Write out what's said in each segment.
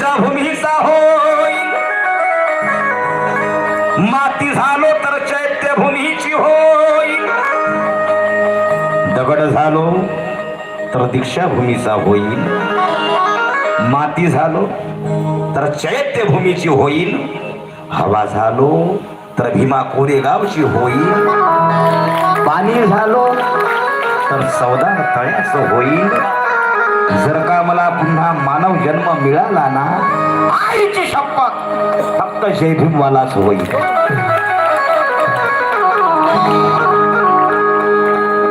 दीक्षाभूमीचा होय. माती झालो तर चैत्य भूमीची होईल दगड झालो तर दीक्षाभूमीचा होईल. माती झालो तर चैत्य भूमीची होईल. हवा झालो तर भीमा कोरेगावची होईल. पाणी झालो तर चौदा तळ्याचं होईल. पुन्हा मानव जन्म मिळाला ना आईची शपथ फक्त जय भीमवालाच होईल.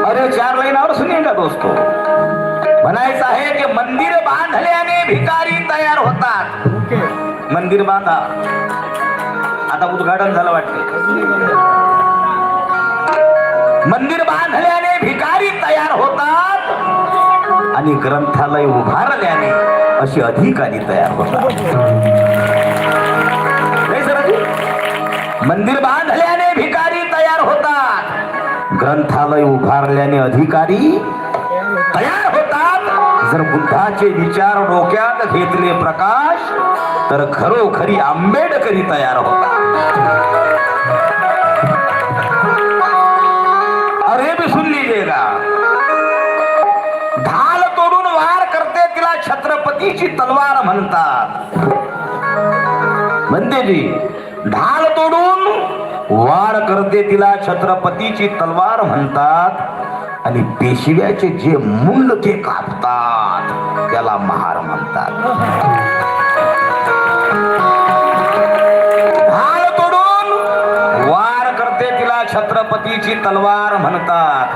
अरे चार लाईनावर सुनेगा दोस्तो? म्हणायचं आहे की मंदिर बांधल्याने भिकारी तयार होतात. मंदिर बांधा. आता उद्घाटन झालं वाटते. मंदिर बांधल्याने आणि ग्रंथालय उभारल्याने अशी अधिकारी तयार होतात. मंदिर बांधल्याने भिकारी तयार होतात. ग्रंथालय उभारल्याने अधिकारी तयार होतात. जर बुद्धाचे विचार डोक्यात घेतले प्रकाश तर खरोखरी आंबेडकरी तयार होतात. मोतीची तलवार म्हणतात. म्हणते जी ढाल तोडून वार करते तिला छत्रपतीची तलवार म्हणतात. आणि पेशव्याचे जे मुंडके कापतात त्याला महार म्हणतात. ढाल तोडून वार करते तिला छत्रपतीची तलवार म्हणतात.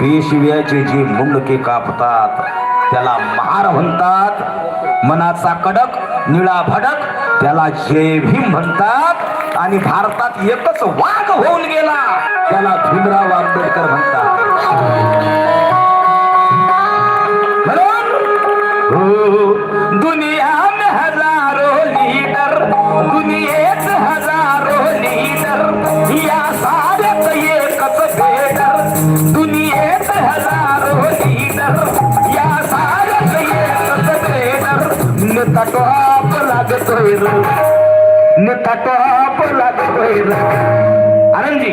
पेशव्याचे जे मुंडके कापतात त्याला महार म्हणतात. मनाचा कडक निळा भडक त्याला जय भीम म्हणतात. आणि भारतात एकच वाघ होऊन गेला. त्याला भीमराव आंबेडकर म्हणतात. म्हणून हो, दुनिया வருகிறார் அரஞ்சி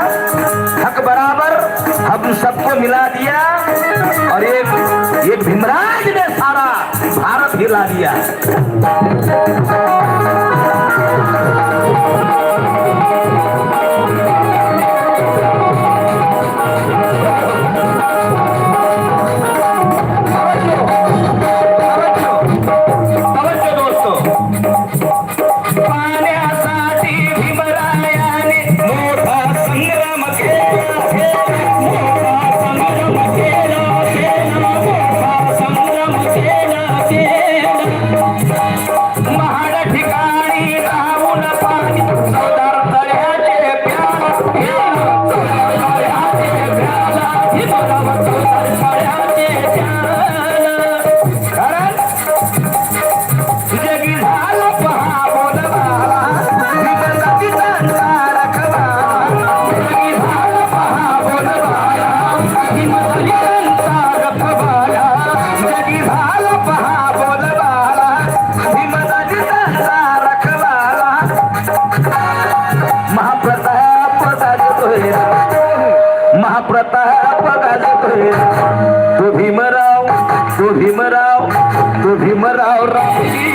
को मिला दिया और एक एक भीमराज ने सारा भारत हिला दिया। महाप्रताप गाजतोय तो भीमराव तो भीमराव तो भीमराव रावजी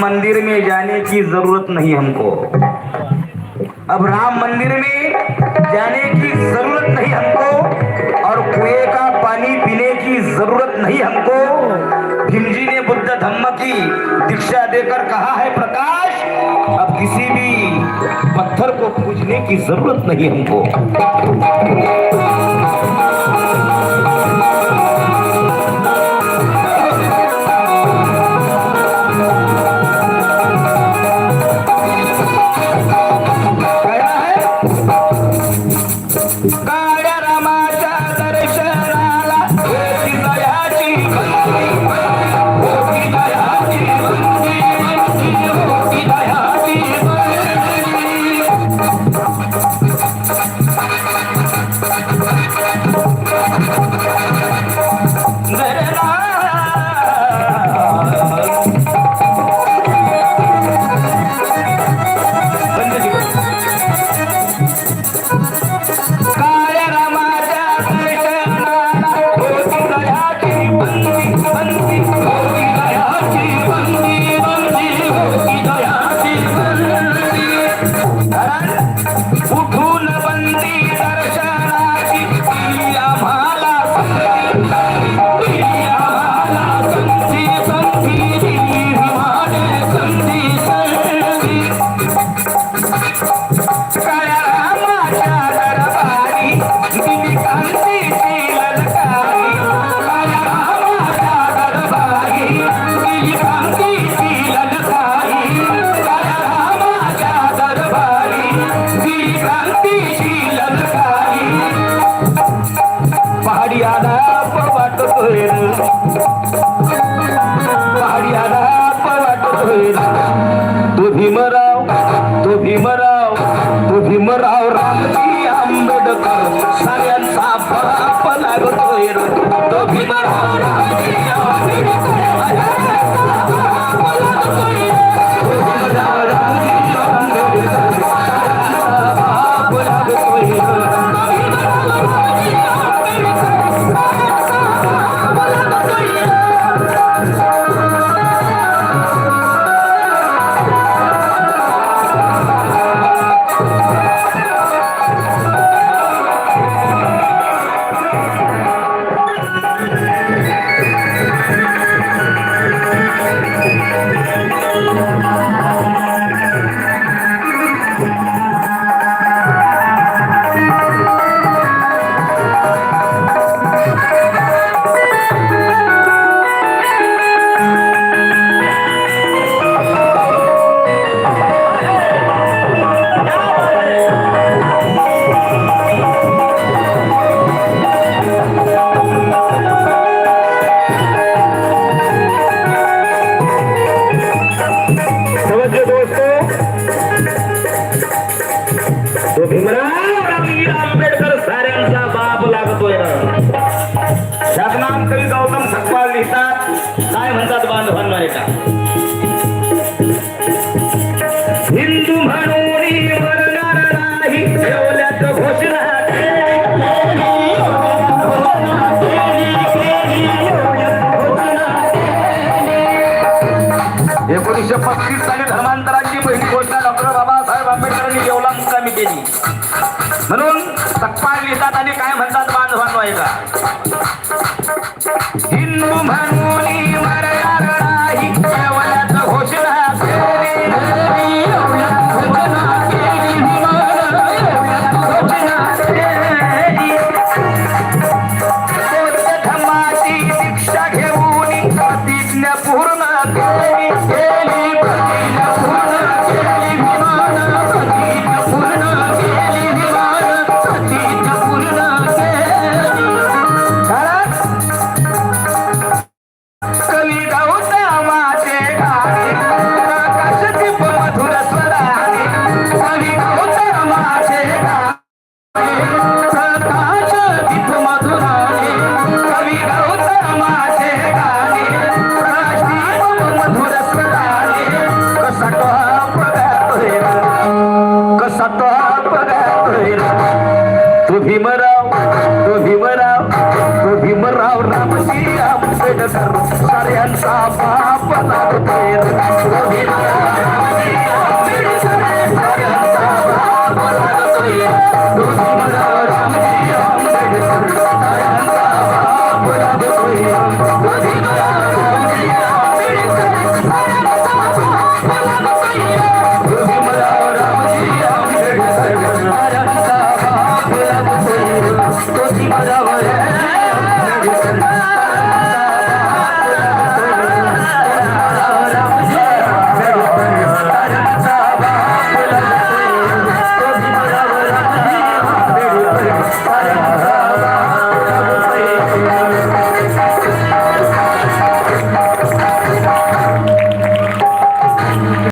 मंदिर में जाने की ज़रूरत नहीं हमको। अब राम मंदिर में जाने की ज़रूरत नहीं हमको और कुएँ का पानी पीने की ज़रूरत नहीं हमको। भीम जी ने बुद्ध धम्म की दीक्षा देकर कहा है, प्रकाश, अब किसी भी पत्थर को पूजने की ज़रूरत नहीं हमको। অভিমান Tak. तो भीमराव तो भीमराव रामजी आंबेडकर साऱ्यांचा बाप नाव तो भीमराव